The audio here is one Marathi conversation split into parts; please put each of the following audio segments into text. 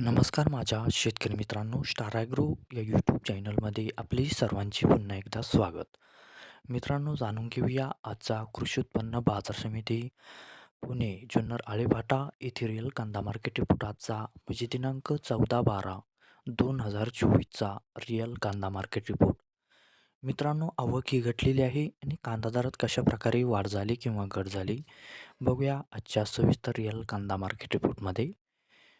नमस्कार माझ्या शेतकरी मित्रांनो स्टार ॲग्रो या यूट्यूब चॅनलमध्ये आपले सर्वांचे पुन्हा एकदा स्वागत. मित्रांनो जाणून घेऊया आजचा कृषी उत्पन्न बाजार समिती पुणे जुन्नर आळेभाटा येथे रियल कांदा मार्केट रिपोर्ट आजचा म्हणजे दिनांक चौदा बारा दोन हजार चोवीसचा रिअल कांदा मार्केट रिपोर्ट मित्रांनो आवक ही घटलेली आहे आणि कांदा दरात कशा प्रकारे वाढ झाली किंवा घट झाली बघूया आजच्या सविस्तर रिअल कांदा मार्केट रिपोर्टमध्ये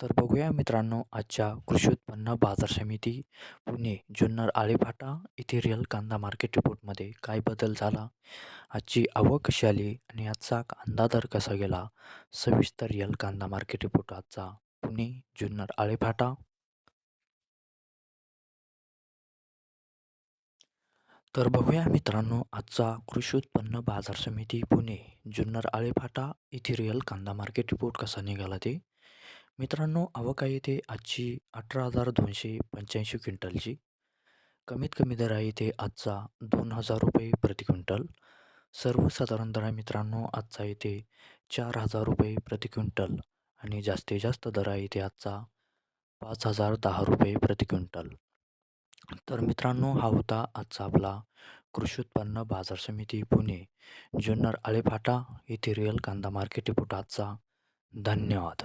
तर बघूया मित्रांनो आजच्या कृषी उत्पन्न बाजार समिती पुणे जुन्नर आळेफाटा इथे रिअल कांदा मार्केट रिपोर्टमध्ये काय बदल झाला आजची आवक कशी आली आणि आजचा कांदा दर कसा गेला सविस्तर रिअल कांदा मार्केट रिपोर्ट आजचा पुणे जुन्नर आळेफाटा. तर बघूया मित्रांनो आजचा कृषी उत्पन्न बाजार समिती पुणे जुन्नर आळेफाटा इथे रिअल कांदा मार्केट रिपोर्ट कसा निघाला ते. मित्रांनो आवक आहे ते आजची अठरा हजार दोनशे पंच्याऐंशी क्विंटलची. कमीत कमी दर आहे इथे आजचा दोन हजार रुपये प्रति क्विंटल. सर्वसाधारण दर आहे मित्रांनो आजचा इथे चार हजार रुपये प्रति क्विंटल आणि जास्तीत जास्त दर आहे इथे आजचा पाच हजार दहा रुपये प्रति क्विंटल. तर मित्रांनो हा होता आजचा आपला कृषी उत्पन्न बाजार समिती पुणे. जुन्नर आळेफाटा येथे रिअल कांदा मार्केट आजचा. धन्यवाद.